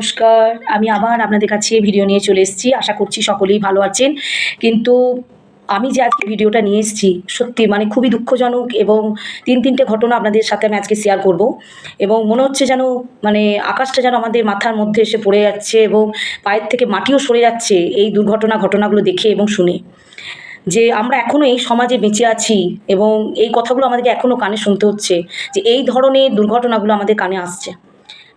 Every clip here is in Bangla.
নমস্কার, আমি আবার আপনাদের কাছে ভিডিও নিয়ে চলে এসেছি। আশা করছি সকলেই ভালো আছেন। কিন্তু আমি যে আজকে ভিডিওটা নিয়ে এসেছি, সত্যি মানে খুবই দুঃখজনক এবং তিন তিনটে ঘটনা আপনাদের সাথে আমি আজকে শেয়ার করব। এবং মনে হচ্ছে যেন মানে আকাশটা যেন আমাদের মাথার মধ্যে এসে পড়ে যাচ্ছে এবং পায়ের থেকে মাটিও সরে যাচ্ছে এই দুর্ঘটনা ঘটনাগুলো দেখে এবং শুনে। যে আমরা এখনও এই সমাজে বেঁচে আছি এবং এই কথাগুলো আমাদেরকে এখনও কানে শুনতে হচ্ছে যে এই ধরনের দুর্ঘটনাগুলো আমাদের কানে আসছে।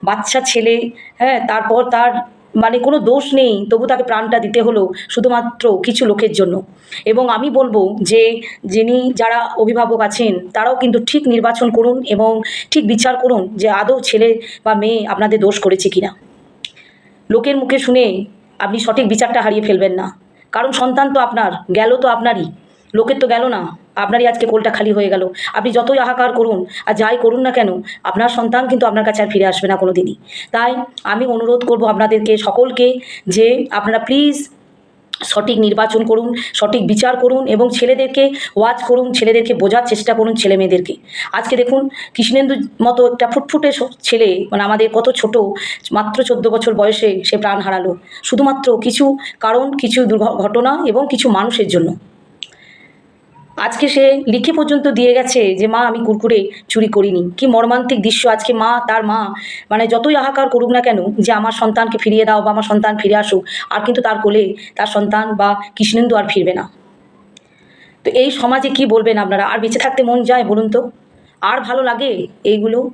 বাচ্চা ছেলে হ্যাঁ তারপর তার মানে কোনো দোষ নেই, তবু তাকে প্রাণটা দিতে হলো শুধুমাত্র কিছু লোকের জন্য। এবং আমি বলব যে, যিনি যারা অভিভাবক আছেন, তারাও কিন্তু ঠিক নির্বাচন করুন এবং ঠিক বিচার করুন যে আদৌ ছেলে বা মেয়ে আপনাদের দোষ করেছে কিনা। লোকের মুখে শুনে আপনি সঠিক বিচারটা হারিয়ে ফেলবেন না। কারণ সন্তান তো আপনার, গেল তো আপনারই। লোকের তো গেল না। আপনারই আজকে কোলটা খালি হয়ে গেল। আপনি যতই হাহাকার করুন আর যাই করুন না কেন, আপনার সন্তান কিন্তু আপনার কাছে আর ফিরে আসবে না কোনো দিনই তাই আমি অনুরোধ করব আপনাদেরকে সকলকে যে আপনারা প্লিজ সঠিক নির্বাচন করুন, সঠিক বিচার করুন এবং ছেলেদেরকে ওয়াচ করুন, ছেলেদেরকে বোঝার চেষ্টা করুন ছেলে মেয়েদেরকে। আজকে দেখুন কৃষ্ণেন্দুর মতো একটা ফুটফুটে ছেলে মানে আমাদের কত ছোট, মাত্র চোদ্দ বছর বয়সে সে প্রাণ হারালো। শুধুমাত্র কিছু কারণ, কিছু দুর্ঘ- ঘটনা এবং কিছু মানুষের জন্য। আজকে সে লিখে পর্যন্ত দিয়ে গেছে যে, মা, আমি কুরকুরে চুরি করিনি। কি মর্মান্তিক দৃশ্য আজকে, মা, তার মা। মানে যতই আহাকার করুক না কেন, যে আমার সন্তানকে ফিরিয়ে দাও বা আমার সন্তান ফিরে আসুক, আর কিন্তু তার কোলে তার সন্তান বা কৃষ্ণেন্দু আর ফিরবে না। তো এই সমাজে কি বলবেন আপনারা? আর বেঁচে থাকতে মন যায় বলুন তো? আর ভালো লাগে এইগুলো?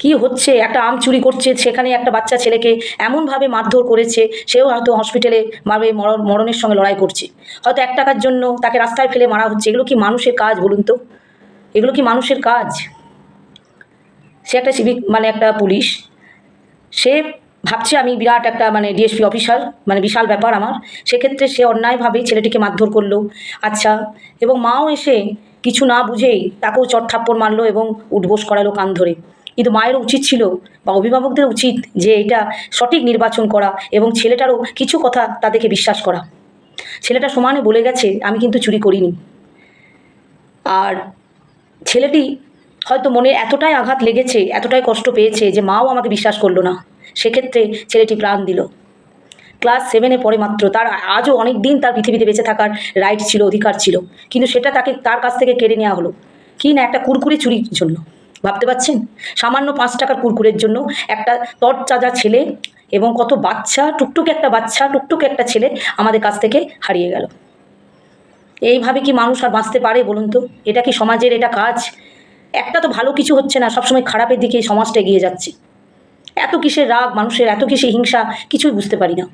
কি হচ্ছে? একটা আম চুরি করছে, সেখানে একটা বাচ্চা ছেলেকে এমনভাবে মারধর করেছে, সেও হয়তো হসপিটালে মারবে মরণ, মরণের সঙ্গে লড়াই করছে। হয়তো এক টাকার জন্য তাকে রাস্তায় ফেলে মারা হচ্ছে। এগুলো কি মানুষের কাজ বলুন তো? এগুলো কি মানুষের কাজ? সে একটা সিভিক মানে একটা পুলিশ। সে ভাবছে আমি বিরাট একটা মানে ডিএসপি অফিসার মানে বিশাল ব্যাপার আমার। সেক্ষেত্রে সে অন্যায়ভাবে ছেলেটিকে মারধর করল। আচ্ছা এবং মাও এসে কিছু না বুঝেই তাকেও চট থাপ্পড় মারলো এবং উঠবোস করালো কান ধরে। কিন্তু মায়েরও উচিত ছিল বা অভিভাবকদের উচিত যে এটা সঠিক নির্বাচন করা এবং ছেলেটারও কিছু কথা তাদেরকে বিশ্বাস করা। ছেলেটা সমানে বলে গেছে, আমি কিন্তু চুরি করিনি। আর ছেলেটি হয়তো মনে এতটাই আঘাত লেগেছে, এতটাই কষ্ট পেয়েছে যে মাও আমাকে বিশ্বাস করল না। সেক্ষেত্রে ছেলেটি প্রাণ দিল। ক্লাস সেভেনে পড়ে মাত্র, তার আজও অনেক দিন তার পৃথিবীতে বেঁচে থাকার রাইট ছিল, অধিকার ছিল। কিন্তু সেটা তাকে, তার কাছ থেকে কেড়ে নেওয়া হলো। কি না একটা কুরকুরে চুরির জন্য। ভাবতে পারছেন? সামান্য পাঁচ টাকার কুরকুরের জন্য একটা তরচাজা ছেলে এবং কত বাচ্চা, টুকটুকে একটা বাচ্চা, টুকটুকে একটা ছেলে আমাদের কাছ থেকে হারিয়ে গেল। এইভাবে কি মানুষ আর বাঁচতে পারে বলুন তো? এটা কি সমাজের এটা কাজ? একটা তো ভালো কিছু হচ্ছে না, সবসময় খারাপের দিকে সমাজটা এগিয়ে যাচ্ছে। এত কিসের রাগ মানুষের, এত কিসের হিংসা, কিছুই বুঝতে পারি না।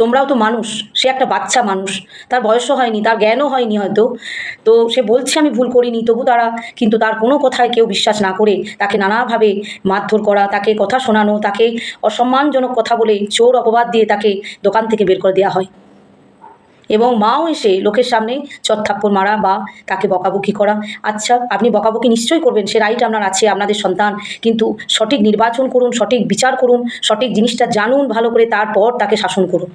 তোমরাও তো মানুষ, সে একটা বাচ্চা মানুষ। তার বয়সও হয়নি, তার জ্ঞানও হয়নি হয়তো। তো সে বলছে, আমি ভুল করিনি। তবু তারা কিন্তু তার কোনো কথায় কেউ বিশ্বাস না করে, তাকে নানাভাবে মারধর করা, তাকে কথা শোনানো, তাকে অসম্মানজনক কথা বলে চোর অপবাদ দিয়ে তাকে দোকান থেকে বের করে দেওয়া হয়। এবং মাও এসে লোকের সামনে চত্থাপ্পর মারা বা তাকে বকাবকি করা। আচ্ছা আপনি বকাবকি নিশ্চয়ই করবেন, সে রাইট আপনার আছে, আপনাদের সন্তান। কিন্তু সঠিক নির্বাচন করুন, সঠিক বিচার করুন, সঠিক জিনিসটা জানুন ভালো করে, তারপর তাকে শাসন করুন।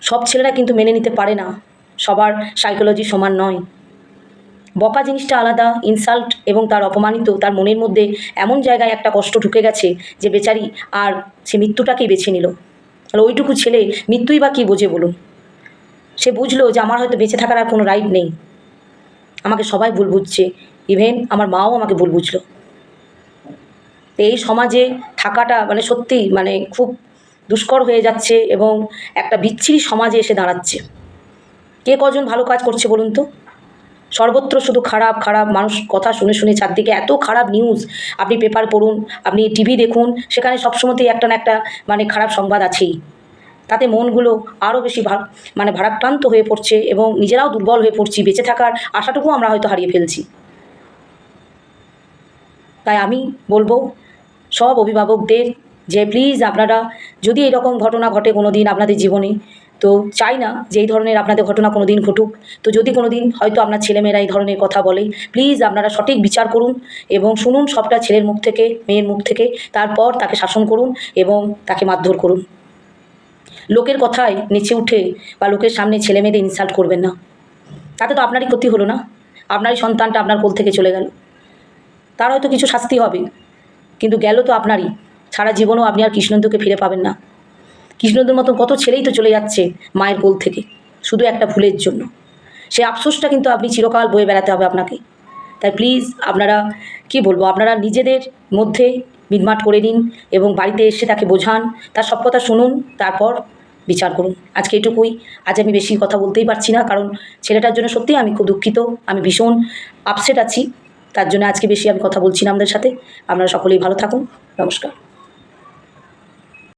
সব ছেলেরা কিন্তু মেনে নিতে পারে না। সবার সাইকোলজি সমান নয়। বকা জিনিসটা আলাদা ইনসাল্ট এবং তার অপমানিত, তার মনের মধ্যে এমন জায়গায় একটা কষ্ট ঢুকে গেছে যে বেচারি আর সে মৃত্যুটাকেই বেছে নিল। আর ওইটুকু ছেলে মৃত্যুই বা কী বোঝে বলুন? সে বুঝলো যে আমার হয়তো বেঁচে থাকার আর কোনো রাইট নেই। আমাকে সবাই ভুল বুঝছে। ইভেন আমার মাও আমাকে ভুল বুঝলো। এই সমাজে থাকাটা মানে সত্যি মানে খুব দুষ্কর হয়ে যাচ্ছে এবং একটা বিচ্ছিরি সমাজে এসে দাঁড়াচ্ছে। কে কজন ভালো কাজ করছে বলুন তো? সর্বত্র শুধু খারাপ খারাপ মানুষ কথা শুনে শুনে চারদিকে এত খারাপ নিউজ আপনি পেপার পড়ুন, আপনি টিভি দেখুন, সেখানে সবসময়তেই একটা না একটা মানে খারাপ সংবাদ আছেই। তাতে মনগুলো আরও বেশি মানে ভারাক্রান্ত হয়ে পড়ছে এবং নিজেরাও দুর্বল হয়ে পড়ছি, বেঁচে থাকার আশাটুকু আমরা হয়তো হারিয়ে ফেলছি। তাই আমি বলব, সব অভিভাবকদের যে প্লিজ আপনারা যদি এরকম ঘটনা ঘটে কোনো দিন আপনাদের জীবনে, তো চাই না যে এই ধরনের আপনাদের ঘটনা কোনো দিন ঘটুক। তো যদি কোনো দিন হয়তো আপনার ছেলেমেয়েরা এই ধরনের কথা বলে প্লিজ আপনারা সঠিক বিচার করুন এবং শুনুন সবটা ছেলের মুখ থেকে, মেয়ের মুখ থেকে, তারপর তাকে শাসন করুন এবং তাকে মারধর করুন। লোকের কথায় নেচে উঠে বা লোকের সামনে ছেলে মেয়েদের ইনসাল্ট করবেন না। তাতে তো আপনারই ক্ষতি হলো না। আপনারই সন্তানটা আপনার কোল থেকে চলে গেল। তার হয়তো কিছু শাস্তি হবে, কিন্তু গেল তো আপনারই। সারা জীবনও আপনি আর কৃষ্ণেন্দুকে ফিরে পাবেন না। কৃষ্ণেন্দুর মতন কত ছেলেই তো চলে যাচ্ছে মায়ের কোল থেকে, শুধু একটা ভুলের জন্য। সেই আফসোসটা কিন্তু আপনি চিরকাল বয়ে বেড়াতে হবে আপনাকে। তাই প্লিজ আপনারা, কি বলব, আপনারা নিজেদের মধ্যে মিটমাট করে নিন এবং বাড়িতে এসে তাকে বোঝান, তার সব কথা শুনুন, তারপর বিচার করুন। আজকে এটুকুই। আজ আমি বেশি কথা বলতেই পারছি না, কারণ ছেলেটার জন্য সত্যিই আমি খুব দুঃখিত, আমি ভীষণ আপসেট আছি। তার জন্য আজকে বেশি আমি কথা বলছি না আমাদের সাথে। আপনারা সকলেই ভালো থাকুন। নমস্কার।